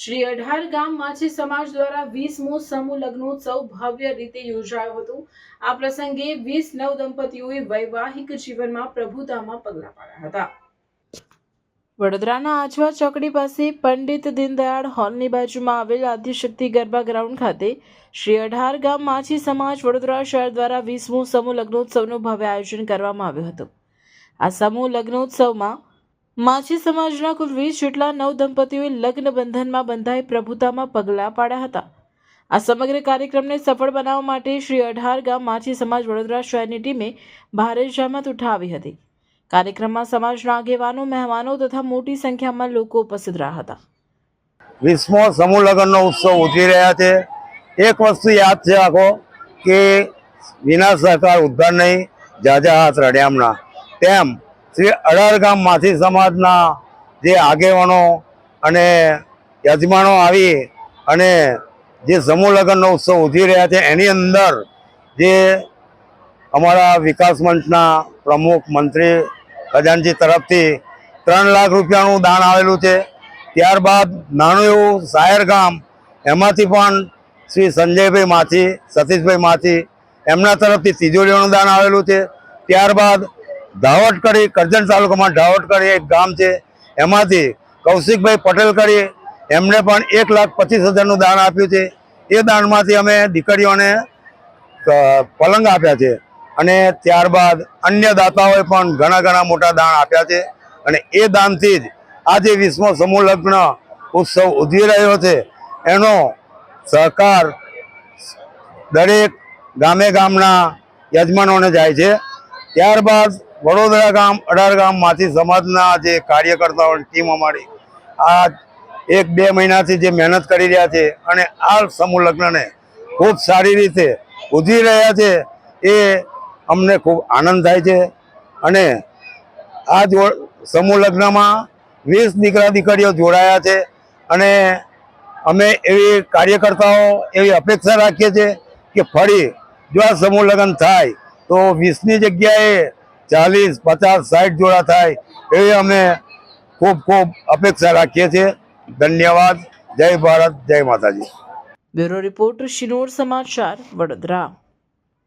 શ્રી અઢાર ગામ માછી સમાજ દ્વારા વીસમો સમૂહ લગ્નોત્સવ ભવ્ય રીતે યોજાયો હતો. આ પ્રસંગે વીસ નવ દંપતીઓએ વૈવાહિક જીવનમાં પ્રભુતામાં પગલાં પાડ્યા હતા. વડોદરાના આજવા ચોકડી પાસે પંડિત દીનદયાળ હોલની બાજુમાં આવેલ આદ્યશક્તિ ગરબા ગ્રાઉન્ડ ખાતે શ્રી અઢાર ગામ માછી સમાજ વડોદરા શહેર દ્વારા વીસમું સમૂહ લગ્નોત્સવનું ભવ્ય આયોજન કરવામાં આવ્યું હતું. આ સમૂહ લગ્નોત્સવમાં માછી સમાજના કુલ વીસ જેટલા નવ દંપતીઓએ લગ્ન બંધનમાં બંધાઈ પ્રભુતામાં પગલાં પાડ્યા હતા. આ સમગ્ર કાર્યક્રમને સફળ બનાવવા માટે શ્રી અઢાર ગામ માછી સમાજ વડોદરા શહેરની ટીમે ભારે જહેમત ઉઠાવી હતી. કાર્યક્રમમાં સમાજના આગેવાનો, મહેમાનો તથા મોટી સંખ્યામાં લોકો ઉપસ્થિત રહ્યા હતા. વીસમો સમૂહ લગ્નનો ઉત્સવ ઉજવી રહ્યા છે. એક વસ્તુ યાદ છે આખો, કે વિના સહકાર ઉદ્ધાર નહીં, જાજા હાથ રડ્યામના તેમ શ્રી અઢારગામ માથી સમાજના જે આગેવાનો અને યજમાનો આવી અને જે સમૂહ લગ્નનો ઉત્સવ ઉજવી રહ્યા છે, એની અંદર જે અમારા વિકાસ મંચના પ્રમુખ મંત્રી ખજાનજી તરફથી ત્રણ લાખ રૂપિયાનું દાન આવેલું છે. ત્યારબાદ નાનું એવું સાયર ગામ, એમાંથી પણ શ્રી સંજયભાઈ માથી સતીશભાઈ માથી એમના તરફથી તિજોરીઓનું દાન આવેલું છે. ત્યારબાદ ધાવટ કરી કરજણ તાલુકામાં ધાવટ કરી એક ગામ છે. એમાંથી કૌશિકભાઈ પટેલ કરી એમણે પણ એક લાખ પચીસ હજારનું દાન આપ્યું છે. એ દાનમાંથી અમે દીકરીઓને પલંગ આપ્યા છે. અને ત્યારબાદ અન્ય દાતાઓએ પણ ઘણા ઘણા મોટા દાન આપ્યા છે. અને એ દાનથી જ આજે વિશ્વ સમૂહ લગ્ન ઉત્સવ ઉજવી રહ્યો છે. એનો સહકાર દરેક ગામે ગામના યજમાનોને જાય છે. ત્યારબાદ વડોદરા ગામ, અઢાર ગામમાંથી સમાજના જે કાર્યકર્તાઓની ટીમ અમારી આ એક બે મહિનાથી જે મહેનત કરી રહ્યા છે અને આ સમૂહ લગ્નને ખૂબ સારી રીતે ઉધી રહ્યા છે એ અમને ખૂબ આનંદ થાય છે અને આ જો સમૂહ લગ્નમાં વીસ દીકરા દીકરીઓ જોડાયા છે અને અમે એવી કાર્યકર્તાઓ એવી અપેક્ષા રાખીએ છીએ કે ફરી જો આ સમૂહ લગ્ન થાય તો વીસની જગ્યાએ ચાલીસ, પચાસ સાઠ જોડા થાય એવી અમે ખૂબ ખૂબ અપેક્ષા રાખીએ છીએ. ધન્યવાદ. જય ભારત, જય માતાજી. બ્યુરો રિપોર્ટર શિનોર સમાચાર, વડોદરા.